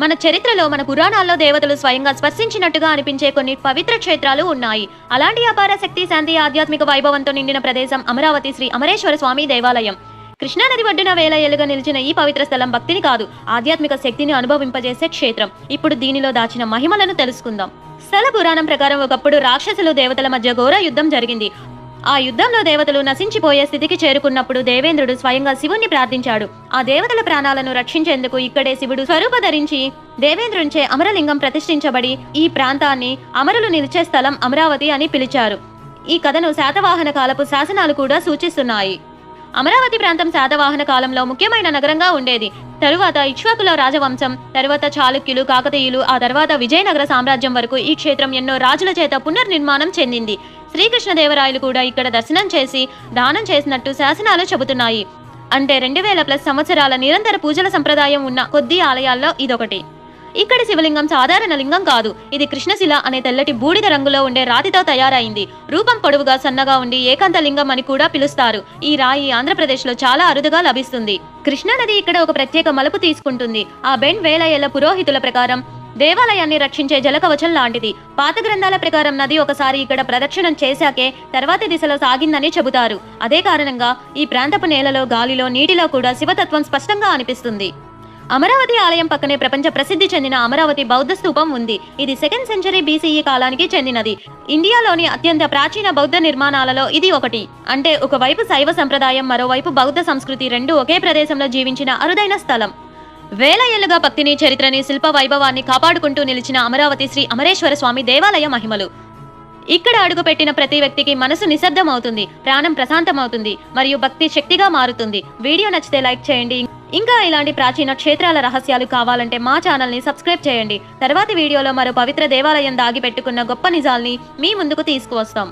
మన చరిత్రలో మన పురాణాల్లో దేవతలు స్వయంగా స్పర్శించినట్టుగా అనిపించే కొన్ని పవిత్ర క్షేత్రాలు ఉన్నాయి. అలాంటి అపార శక్తి శాంతి ఆధ్యాత్మిక వైభవంతో నిండిన ప్రదేశం అమరావతి శ్రీ అమరేశ్వర స్వామి దేవాలయం. కృష్ణానది ఒడ్డున వేల ఏళ్ళుగా నిలిచిన ఈ పవిత్ర స్థలం భక్తిని కాదు ఆధ్యాత్మిక శక్తిని అనుభవింపజేసే క్షేత్రం. ఇప్పుడు దీనిలో దాచిన మహిమలను తెలుసుకుందాం. స్థల పురాణం ప్రకారం ఒకప్పుడు రాక్షసులు దేవతల మధ్య ఘోర యుద్ధం జరిగింది. ఆ యుద్ధంలో దేవతలు నశించిపోయే స్థితికి చేరుకున్నప్పుడు దేవేంద్రుడు స్వయంగా శివుణ్ణి ప్రార్థించాడు. ఆ దేవతల ప్రాణాలను రక్షించేందుకు ఇక్కడే శివుడు స్వరూప ధరించి దేవేంద్రుంచే అమరలింగం ప్రతిష్ఠించబడి ఈ ప్రాంతాన్ని అమరులు నిలిచే స్థలం అమరావతి అని పిలిచారు. ఈ కథను శాతవాహన కాలపు శాసనాలు కూడా సూచిస్తున్నాయి. అమరావతి ప్రాంతం శాతవాహన కాలంలో ముఖ్యమైన నగరంగా ఉండేది. తరువాత ఇక్ష్వాకుల రాజవంశం తరువాత చాళుక్యులు కాకతీయులు ఆ తర్వాత విజయనగర సామ్రాజ్యం వరకు ఈ క్షేత్రం ఎన్నో రాజుల చేత పునర్నిర్మాణం చెందింది. శ్రీకృష్ణదేవరాయలు కూడా ఇక్కడ దర్శనం చేసి దానం చేసినట్టు శాసనాలు చెబుతున్నాయి. అంటే రెండు వేల ప్లస్ సంవత్సరాల నిరంతర పూజల సంప్రదాయం ఉన్న కొద్ది ఆలయాల్లో ఇదొకటి. ఇక్కడ శివలింగం సాధారణ లింగం కాదు. ఇది కృష్ణశిల అనే తెల్లటి బూడిద రంగులో ఉండే రాతితో తయారైంది. రూపం పొడవుగా సన్నగా ఉండి ఏకాంత లింగం అని కూడా పిలుస్తారు. ఈ రాయి ఆంధ్రప్రదేశ్లో చాలా అరుదుగా లభిస్తుంది. కృష్ణానది ఇక్కడ ఒక ప్రత్యేక మలుపు తీసుకుంటుంది. ఆ బెండ్ వేలయ్యల పురోహితుల ప్రకారం దేవాలయాన్ని రక్షించే జలకవచం లాంటిది. పాత గ్రంథాల ప్రకారం నది ఒకసారి ఇక్కడ ప్రదక్షిణం చేశాకే తర్వాతి దిశలో సాగిందని చెబుతారు. అదే కారణంగా ఈ ప్రాంతపు నేలలో గాలిలో నీటిలో కూడా శివతత్వం స్పష్టంగా అనిపిస్తుంది. అమరావతి ఆలయం పక్కనే ప్రపంచ ప్రసిద్ధి చెందిన అమరావతి బౌద్ధ స్థూపం ఉంది. ఇది సెకండ్ సెంచరీ బీసీఈ కాలానికి చెందినది. ఇండియాలోని అత్యంత ప్రాచీన బౌద్ధ నిర్మాణాలలో ఇది ఒకటి. అంటే ఒకవైపు శైవ సంప్రదాయం మరోవైపు బౌద్ధ సంస్కృతి రెండు ఒకే ప్రదేశంలో జీవించిన అరుదైన స్థలం. వేల ఏళ్ళుగా భక్తిని చరిత్రని శిల్ప వైభవాన్ని కాపాడుకుంటూ నిలిచిన అమరావతి శ్రీ అమరేశ్వర స్వామి దేవాలయ మహిమలు. ఇక్కడ అడుగుపెట్టిన ప్రతి వ్యక్తికి మనసు నిశ్శబ్దం అవుతుంది ప్రాణం ప్రశాంతమవుతుంది మరియు భక్తి శక్తిగా మారుతుంది. వీడియో నచ్చితే లైక్ చేయండి. ఇంకా ఇలాంటి ప్రాచీన క్షేత్రాల రహస్యాలు కావాలంటే మా ఛానల్ని సబ్స్క్రైబ్ చేయండి. తర్వాతి వీడియోలో మరో పవిత్ర దేవాలయం దాగి పెట్టుకున్న గొప్ప నిజాల్ని మీ ముందుకు తీసుకువస్తాం.